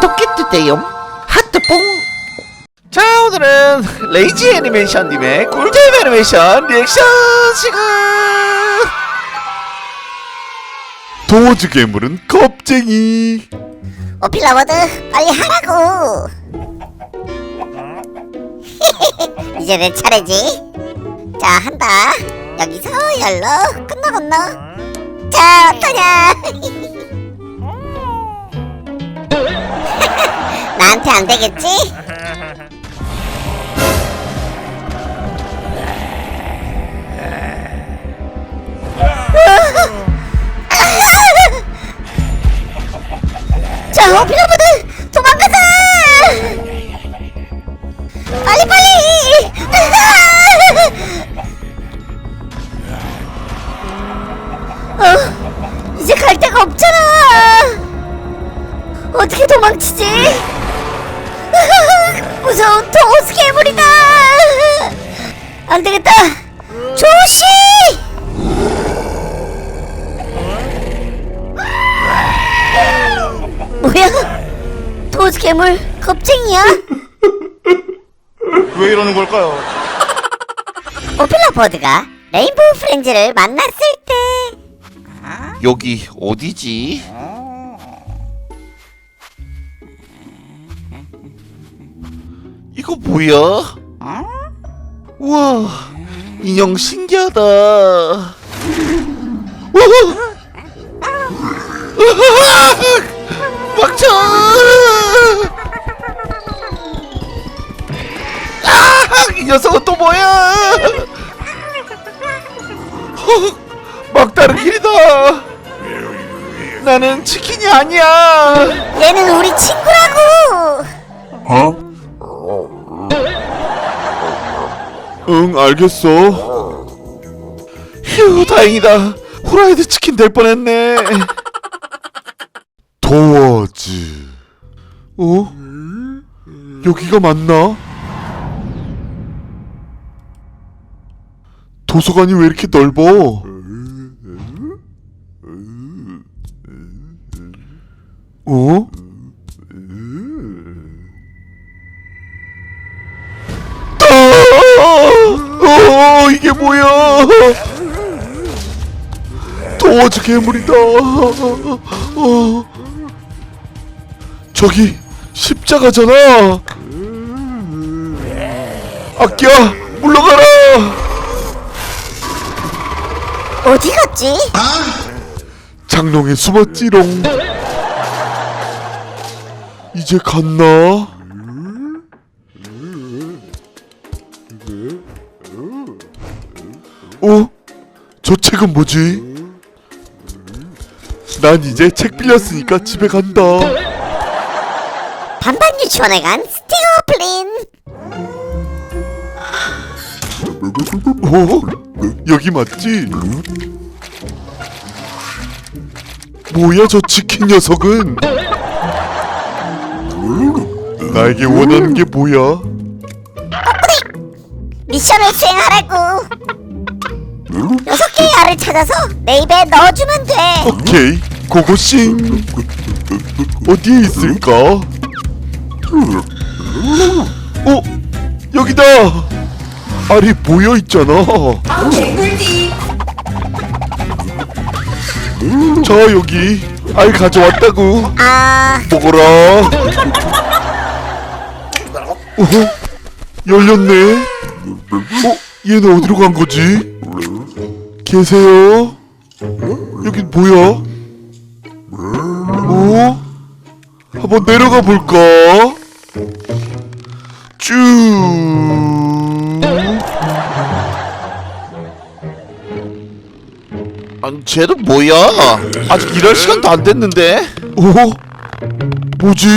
구독해주세요. 하트뽕. 자 오늘은 레이지 애니메이션님의 꿀잼 애니메이션 리액션 시간! 도어즈 괴물은 겁쟁이! 오필러버드 빨리 하라고! 이제 내 차례지? 자 한다. 여기서 열로 건너 건너 자 어떠냐 나한테 안 되겠지? 자 오필러버드 도망가자! 빨리 빨리! 어 이제 갈 데가 없잖아! 어떻게 도망치지 무서운 도스 괴물이다. 안 되겠다. 조시! 뭐야? 도스 괴물 겁쟁이야? 왜 이러는 걸까요? 오필라 버드가 레인보우 프렌즈를 만났을 때. 여기 어디지? 이거 뭐야? 우와 인형 신기하다 우와! 으악! 막쳐 아! 이 녀석은 또 뭐야 헉, 막다른 길이다 나는 치킨이 아니야 얘는 우리 친구라고 어? 응 알겠어 휴 다행이다 후라이드 치킨 될 뻔했네 도어즈 어? 여기가 맞나? 도서관이 왜 이렇게 넓어? 어? 이게 뭐야? 도어즈 괴물이다. 어. 저기 십자가잖아. 아끼야 물러가라. 어디 갔지? 장롱에 숨었지롱. 이제 갔나? 책은 뭐지? 난 이제 책 빌렸으니까 집에 간다. 반반 유치원에 간 스티거 플린 어? 여기 맞지? 뭐야 저 치킨 녀석은? 나에게 원하는 게 뭐야? 미션을 수행하라고 여섯 개의 알을 찾아서 내 입에 넣어주면 돼 오케이 고고싱 어디에 있을까? 어? 여기다! 알이 모여 있잖아 자 여기 알 가져왔다고 아... 먹어라 어? 열렸네 어? 얘는 어디로 간 거지? 계세요? 여긴 뭐야? 어? 한번 내려가 볼까? 쭉. 아니 쟤도 뭐야 아직 일할 시간도 안 됐는데 어? 뭐지?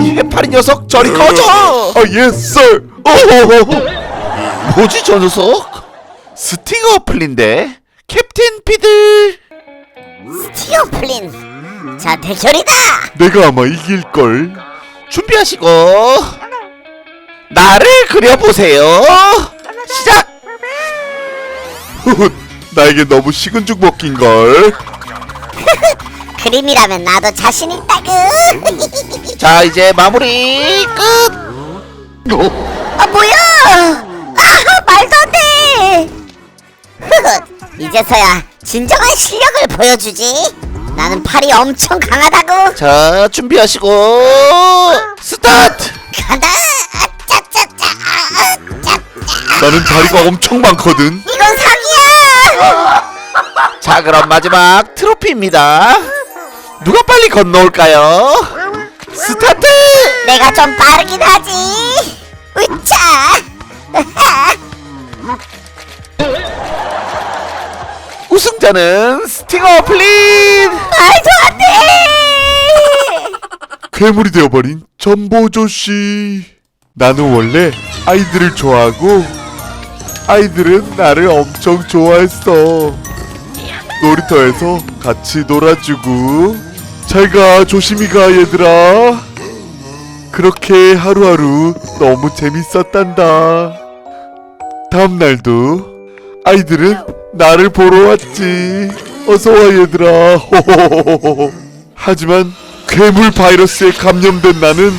이 해파리 녀석 저리 꺼져 아, 예스, 썰. 어, 뭐지 저 녀석 스팅어 플린데 캡틴 피들 스티거 플린 자 대결이다 내가 아마 이길 걸. 준비하시고 나를 그려보세요 시작 나에게 너무 식은 죽 먹긴 걸. 그림이라면 나도 자신 있다구. 자 이제 마무리 끝 아 뭐야? 아 말도 안 돼. 이제서야 진정한 실력을 보여주지. 나는 팔이 엄청 강하다고. 자 준비하시고 스타트 간다. 짜짜짜. 짜짜. 나는 다리가 엄청 많거든 이건 사기야. 자 그럼 마지막 트로피입니다 누가 빨리 건너올까요 스타트 내가 좀 빠르긴 하지. 으차. 우승자는 스팅어 플린! 말도 안 돼. 괴물이 되어버린 전보조씨. 나는 원래 아이들을 좋아하고 아이들은 나를 엄청 좋아했어. 놀이터에서 같이 놀아주고. 잘가 조심히 가 얘들아. 그렇게 하루하루 너무 재밌었단다. 다음날도 아이들은 나를 보러 왔지. 어서와 얘들아. 하지만 괴물 바이러스에 감염된 나는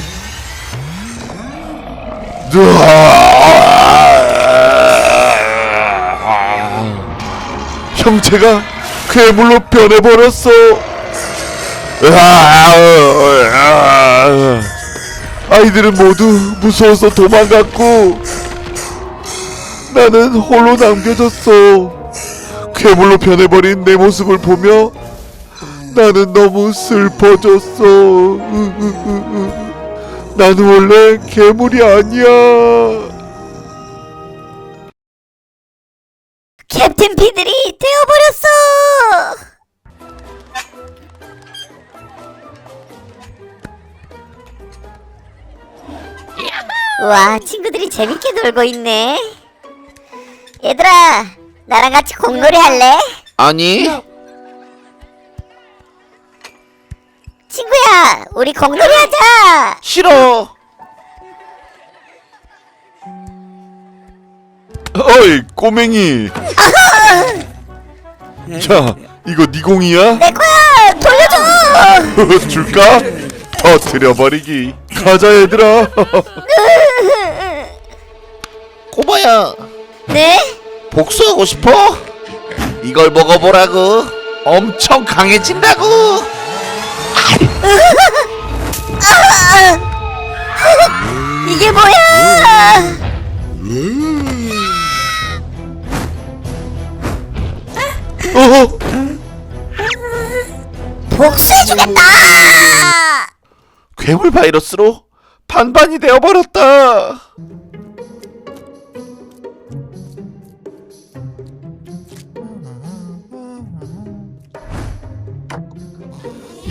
형체가 괴물로 변해버렸어. 아이들은 모두 무서워서 도망갔고 나는 홀로 남겨졌어 괴물로 변해버린 내 모습을 보며 나는 너무 슬퍼졌어. 나는 원래 괴물이 아니야. 캡틴 피들이 되어버렸어. 와 친구들이 재밌게 놀고 있네. 얘들아 나랑 같이 공놀이 할래? 아니 친구야 우리 공놀이 하자. 싫어 어이 꼬맹이. 야 이거 네 공이야? 내 거야 돌려줘. 줄까? 터트려버리기. 가자 얘들아. 꼬마야 네? 복수하고 싶어? 이걸 먹어보라고 엄청 강해진다고 이게 뭐야? 어? 복수해주겠다. 괴물 바이러스로 반반이 되어버렸다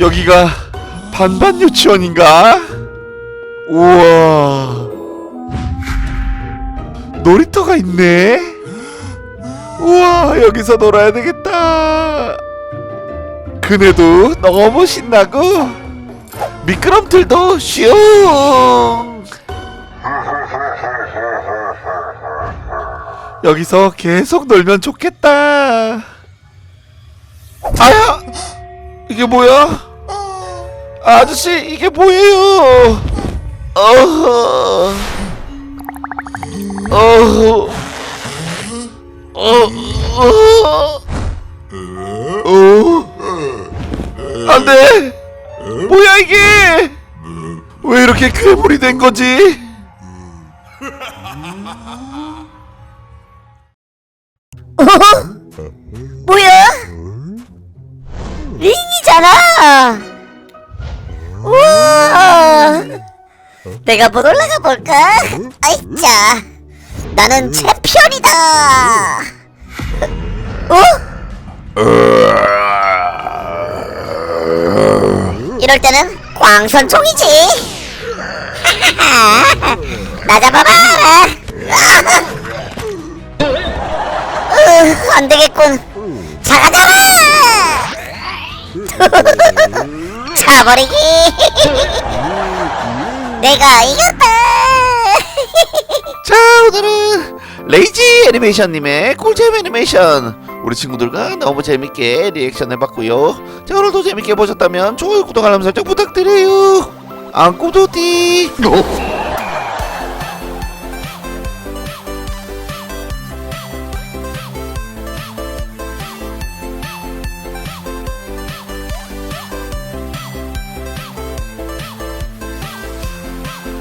여기가 반반 유치원인가? 우와. 놀이터가 있네. 우와, 여기서 놀아야 되겠다. 그네도 너무 신나고 미끄럼틀도 슝 여기서 계속 놀면 좋겠다. 아야 이게 뭐야 아저씨 이게 뭐예요 어허 어허 어허 어? 안돼 뭐야 이게 왜 이렇게 괴물이 된 거지? 뭐야? 링이잖아. 내가 못 올라가 볼까? 아이짜. 나는 챔피언이다. 어? 이럴 때는 광선총이지. 나 잡아봐. 으, 안 되겠군. 자가 잡아. 차버리기. 내가 이겼다. 자 오늘은 레이지 애니메이션님의 꿀잼 애니메이션. 우리 친구들과 너무 재밌게 리액션 해봤고요. 자 오늘도 재밌게 보셨다면 좋아요 구독 알람 설정 부탁드려요. 안꾸도띠